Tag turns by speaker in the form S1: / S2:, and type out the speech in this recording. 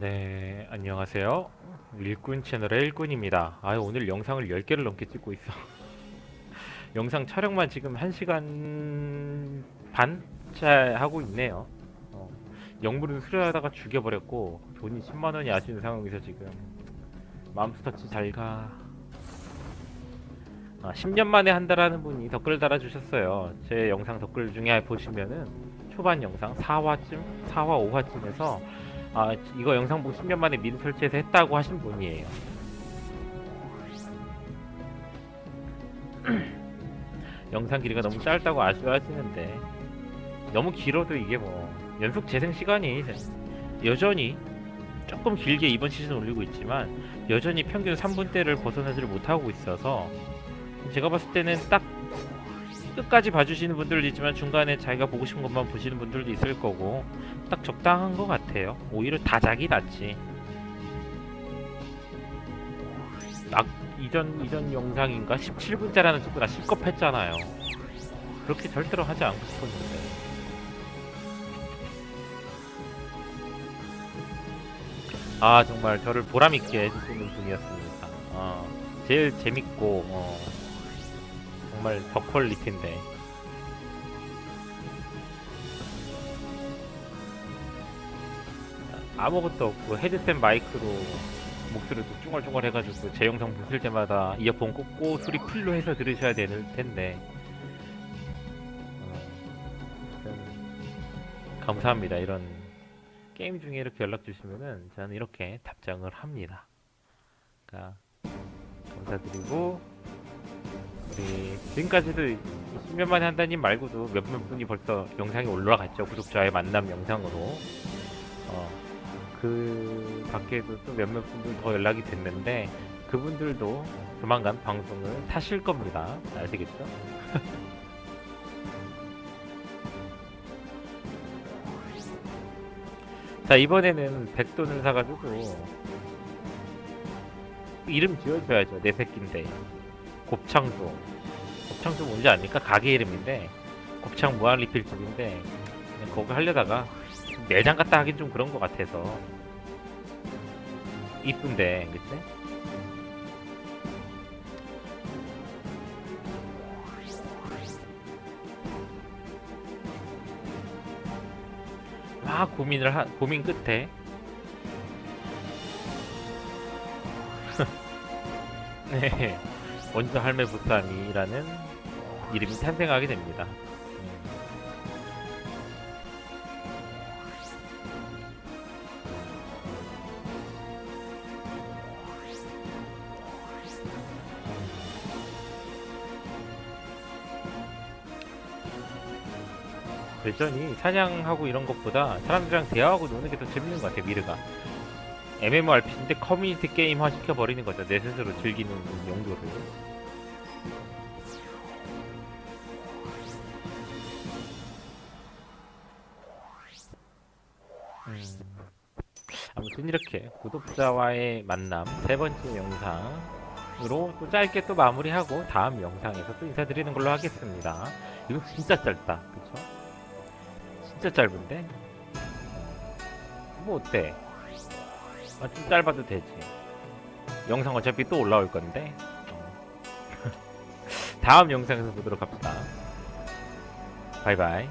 S1: 네, 안녕하세요. 일꾼 채널의 일꾼입니다. 아, 오늘 영상을 10개를 넘게 찍고 있어. 영상 촬영만 지금 1시간 반째 하고 있네요. 어, 영물은 수리하다가 죽여버렸고 돈이 10만 원이 아쉬운 상황에서 지금 맘스터치 잘 가. 아, 10년 만에 한다라는 분이 댓글 달아주셨어요. 제 영상 댓글 중에 보시면은 초반 영상 4화쯤, 4화, 5화쯤에서 아 이거 영상 보고 10년 만에 미드 설치해서 했다고 하신 분이에요. 영상 길이가 너무 짧다고 아쉬워하시는데 너무 길어도 이게 뭐 연속 재생 시간이 여전히 조금 길게 이번 시즌 올리고 있지만 여전히 평균 3분대를 벗어나지를 못하고 있어서 제가 봤을 때는 딱 끝까지 봐주시는 분들도 있지만 중간에 자기가 보고 싶은 것만 보시는 분들도 있을 거고 딱 적당한 것 같아요. 오히려 다작이 낫지. 딱 이전 이전 영상인가 17분짜리는 찍고 나 실컷했잖아요. 그렇게 절대로 하지 않고 싶었는데. 아 정말 저를 보람 있게 해주시는 분이었습니다. 어, 제일 재밌고 어, 정말 더 퀄리티인데. 아무것도 없고 헤드셋 마이크로 목소리도 쭈글쭈글 해가지고 제 영상 보실 때마다 이어폰 꽂고 소리 풀로 해서 들으셔야 되는 텐데. 어, 감사합니다. 이런 게임 중에 이렇게 연락 주시면은 저는 이렇게 답장을 합니다. 그러니까 감사드리고 우리 지금까지도 10년 만에 한다님 말고도 몇몇 분이 벌써 영상이 올라갔죠 구독자의 만남 영상으로 어, 그 밖에도 또 몇몇 분들 더 연락이 됐는데 그분들도 조만간 방송을 타실 겁니다. 아시겠죠? 자 이번에는 백돈을 사가지고 이름 지어줘야죠 내 새끼인데 곱창조. 곱창조 뭔지 아니까 가게 이름인데 곱창 무한 리필집인데 거기 하려다가 매장 갔다 하긴 좀 그런 것 같아서. 이쁜데 그치? 막 고민을 하, 고민 끝에. 네 원조 할매 부산이라는 이름이 탄생하게 됩니다. 음. 여전히 사냥하고 이런 것보다 사람들이랑 대화하고 노는 게 더 재밌는 것 같아요 미르가 MMORPG인데 커뮤니티 게임화 시켜버리는 거죠 내 스스로 즐기는 용도를 음, 아무튼 이렇게 구독자와의 만남 세 번째 영상으로 또 짧게 또 마무리하고 다음 영상에서 또 인사드리는 걸로 하겠습니다 이거 진짜 짧다 그쵸? 진짜 짧은데? 뭐 어때? 아, 좀 짧아도 되지. 영상 어차피 또 올라올 건데. 어. 다음 영상에서 보도록 합시다. 바이바이.